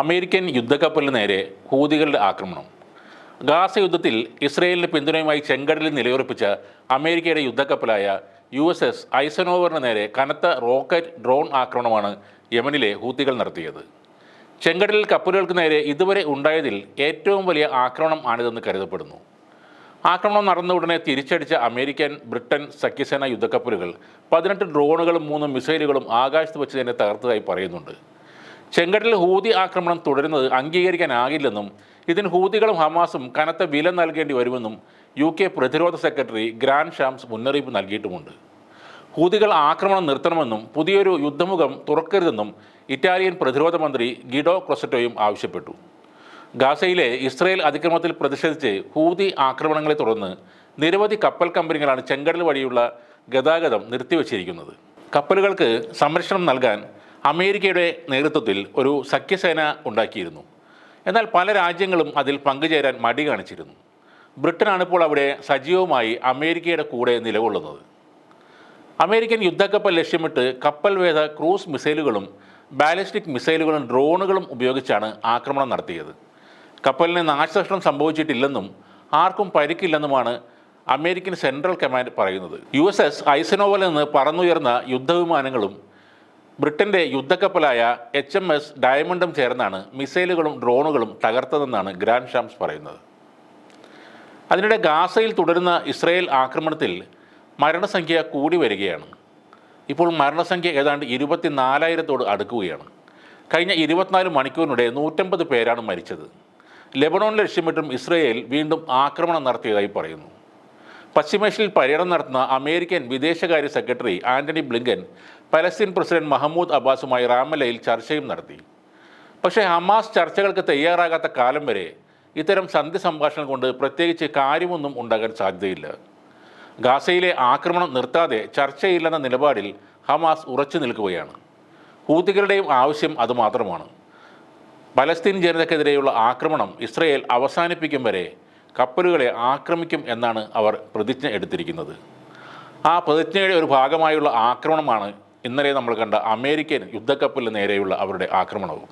American യുദ്ധക്കപ്പലിന് നേരെ ഹൂതികളുടെ ആക്രമണം. Gaza യുദ്ധത്തിൽ ഇസ്രയേലിന് പിന്തുണയുമായി ചെങ്കടലിൽ നിലയുറപ്പിച്ച അമേരിക്കയുടെ യുദ്ധക്കപ്പലായ യു എസ് എസ് ഐസനോവറിന് നേരെ കനത്ത റോക്കറ്റ് ഡ്രോൺ ആക്രമണമാണ് യമനിലെ ഹൂത്തികൾ നടത്തിയത്. ചെങ്കടലിൽ കപ്പലുകൾക്ക് നേരെ ഇതുവരെ ഉണ്ടായതിൽ ഏറ്റവും വലിയ ആക്രമണം ആണിതെന്ന് കരുതപ്പെടുന്നു. ആക്രമണം നടന്ന ഉടനെ തിരിച്ചടിച്ച അമേരിക്കൻ ബ്രിട്ടൻ സഖ്യസേന യുദ്ധക്കപ്പലുകൾ പതിനെട്ട് ഡ്രോണുകളും മൂന്ന് മിസൈലുകളും ആകാശത്ത് വെച്ച് തന്നെ തകർത്തതായി പറയുന്നുണ്ട്. ചെങ്കടലിൽ ഹൂതി ആക്രമണം തുടരുന്നത് അംഗീകരിക്കാനാകില്ലെന്നും ഇതിന് ഹൂതികളും ഹമാസും കനത്ത വില നൽകേണ്ടി വരുമെന്നും യു കെ പ്രതിരോധ സെക്രട്ടറി ഗ്രാൻഡ് ഷാംസ് മുന്നറിയിപ്പ് നൽകിയിട്ടുമുണ്ട്. ഹൂതികൾ ആക്രമണം നിർത്തണമെന്നും പുതിയൊരു യുദ്ധമുഖം തുറക്കരുതെന്നും ഇറ്റാലിയൻ പ്രതിരോധ മന്ത്രി ഗിഡോ ക്രൊസറ്റോയും ആവശ്യപ്പെട്ടു. ഗാസയിലെ ഇസ്രയേൽ അതിക്രമത്തിൽ പ്രതിഷേധിച്ച് ഹൂതി ആക്രമണങ്ങളെ തുടർന്ന് നിരവധി കപ്പൽ കമ്പനികളാണ് ചെങ്കടൽ വഴിയുള്ള ഗതാഗതം നിർത്തിവച്ചിരിക്കുന്നത്. കപ്പലുകൾക്ക് സംരക്ഷണം നൽകാൻ അമേരിക്കയുടെ നേതൃത്വത്തിൽ ഒരു സഖ്യസേന ഉണ്ടാക്കിയിരുന്നു. എന്നാൽ പല രാജ്യങ്ങളും അതിൽ പങ്കുചേരാൻ മടി കാണിച്ചിരുന്നു. ബ്രിട്ടനാണ് ഇപ്പോൾ അവിടെ സജീവമായി അമേരിക്കയുടെ കൂടെ നിലകൊള്ളുന്നത്. അമേരിക്കൻ യുദ്ധക്കപ്പൽ ലക്ഷ്യമിട്ട് കപ്പൽ വേദ ക്രൂസ് മിസൈലുകളും ബാലിസ്റ്റിക് മിസൈലുകളും ഡ്രോണുകളും ഉപയോഗിച്ചാണ് ആക്രമണം നടത്തിയത്. കപ്പലിന് നാശനഷ്ടം സംഭവിച്ചിട്ടില്ലെന്നും ആർക്കും പരിക്കില്ലെന്നുമാണ് അമേരിക്കൻ സെൻട്രൽ കമാൻഡ് പറയുന്നത്. യു എസ് എസ് ഐസനോവൽ നിന്ന് പറന്നുയർന്ന യുദ്ധവിമാനങ്ങളും ബ്രിട്ടന്റെ യുദ്ധക്കപ്പലായ എച്ച് എം എസ് ഡയമണ്ടും ചേർന്നാണ് മിസൈലുകളും ഡ്രോണുകളും തകർത്തതെന്നാണ് ഗ്രാൻഡ് ഷാംസ് പറയുന്നത്. അതിനിടെ ഗാസയിൽ തുടരുന്ന ഇസ്രയേൽ ആക്രമണത്തിൽ മരണസംഖ്യ കൂടി വരികയാണ്. ഇപ്പോൾ മരണസംഖ്യ ഏതാണ്ട് ഇരുപത്തിനാലായിരത്തോട് അടുക്കുകയാണ്. കഴിഞ്ഞ ഇരുപത്തിനാല് മണിക്കൂറിനിടെ നൂറ്റമ്പത് പേരാണ് മരിച്ചത്. ലെബനോൺ ലക്ഷ്യമിട്ടും ഇസ്രയേൽ വീണ്ടും ആക്രമണം നടത്തിയതായി പറയുന്നു. പശ്ചിമേഷ്യയിൽ പര്യടനം നടത്തുന്ന അമേരിക്കൻ വിദേശകാര്യ secretary Antony Blinken Palestine president Mahmoud അബ്ബാസുമായി റാമലയിൽ ചർച്ചയും നടത്തി. പക്ഷേ ഹമാസ് ചർച്ചകൾക്ക് തയ്യാറാകാത്ത കാലം വരെ ഇത്തരം സന്ധി സംഭാഷണം കൊണ്ട് പ്രത്യേകിച്ച് കാര്യമൊന്നും ഉണ്ടാകാൻ സാധ്യതയില്ല. ഗാസയിലെ ആക്രമണം നിർത്താതെ ചർച്ചയില്ലെന്ന നിലപാടിൽ ഹമാസ് ഉറച്ചു നിൽക്കുകയാണ്. ഹൂത്തികളുടെയും ആവശ്യം അതുമാത്രമാണ് പലസ്തീൻ ജനതയ്ക്കെതിരെയുള്ള ആക്രമണം ഇസ്രയേൽ അവസാനിപ്പിക്കും വരെ കപ്പലുകളെ ആക്രമിക്കും എന്നാണ് അവർ പ്രതിജ്ഞ എടുത്തിരിക്കുന്നത്. ആ പ്രതിജ്ഞയുടെ ഒരു ഭാഗമായുള്ള ആക്രമണമാണ് ഇന്നലെ നമ്മൾ കണ്ട അമേരിക്കൻ യുദ്ധക്കപ്പലിന് നേരെയുള്ള അവരുടെ ആക്രമണവും.